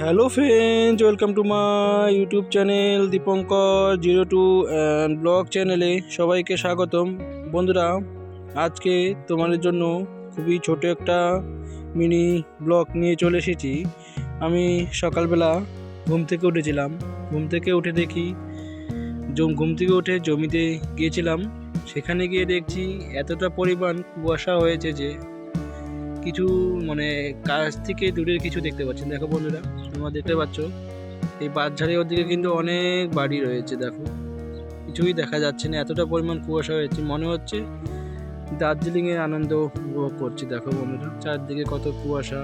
Hello friends welcome to my YouTube channel Dipankar zero two and blog চ্যানেলে সবাইকে স্বাগতম। বন্ধুরা, আজকে তোমাদের জন্য খুবই ছোট একটা মিনি ব্লগ নিয়ে চলে এসেছি। আমি সকালবেলা ঘুম থেকে উঠেছিলাম। ঘুম থেকে উঠে দেখি ঘুম থেকে উঠে জমিতে গিয়েছিলাম। সেখানে গিয়ে দেখছি এতটা পরিমাণ কুয়াশা হয়েছে যে কিছু মানে কাছ থেকে দূরের কিছু দেখতে পাচ্ছেন। দেখো বন্ধুরা, তোমরা দেখতে পাচ্ছ, এই বাঁশঝাড়ের ওদিকে কিন্তু অনেক বাড়ি রয়েছে, দেখো। কিছুই দেখা যাচ্ছে না, এতটা পরিমাণ কুয়াশা হয়েছে। মনে হচ্ছে দার্জিলিংয়ের আনন্দ উপভোগ করছি, দেখো বন্ধুরা। চারদিকে কত কুয়াশা,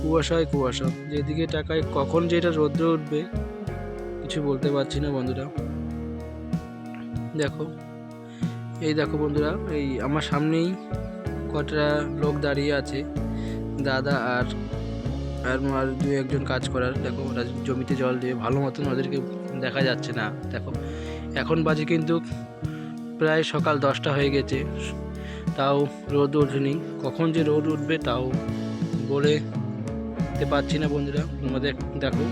কুয়াশায় কুয়াশা। যেদিকে টাকায় কখন যে এটা রৌদ্র উঠবে, কিছু বলতে পারছি না বন্ধুরা। দেখো, এই দেখো বন্ধুরা, এই আমার সামনেই কটা লোক দাঁড়িয়ে আছে, দাদা আর আর আর দু একজন কাজ করার। দেখো, ওরা জমিতে জল দিয়ে ভালো মতন ওদেরকে দেখা যাচ্ছে না। দেখো, এখন বাজে কিন্তু প্রায় সকাল দশটা হয়ে গেছে। তাও রোদ ওঠেনি। কখন যে রোদ উঠবে তাও বলে পারছি না বন্ধুরা। তোমাদের দেখো,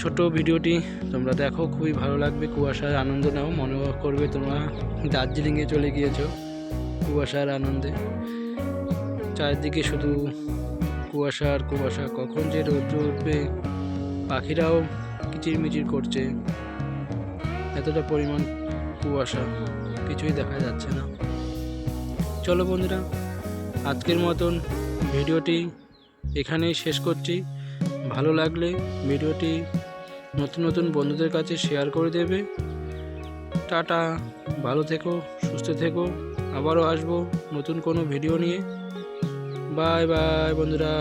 ছোট ভিডিওটি তোমরা দেখো, খুবই ভালো লাগবে। কুয়াশার আনন্দ নাও, মনে করবে তোমরা দার্জিলিংয়ে চলে গিয়েছো। কুয়াশার আনন্দে। চারিদিকে শুধু কুয়াশা আর কুয়াশা। কখন যে রৌদ্র উঠবে, পাখিরাও কিচিরমিচির করছে। এতটা পরিমাণ কুয়াশা, কিছুই দেখা যাচ্ছে না। চলো বন্ধুরা, আজকের মতন ভিডিওটি এখানেই শেষ করছি। ভালো লাগলে ভিডিওটি নতুন নতুন বন্ধুদের কাছে শেয়ার করে দেবে। টাটা। ভালো থেকো সুস্থ থেকো। আবারও আসব নতুন কোনো ভিডিও নিয়ে। বাই বাই বন্ধুরা।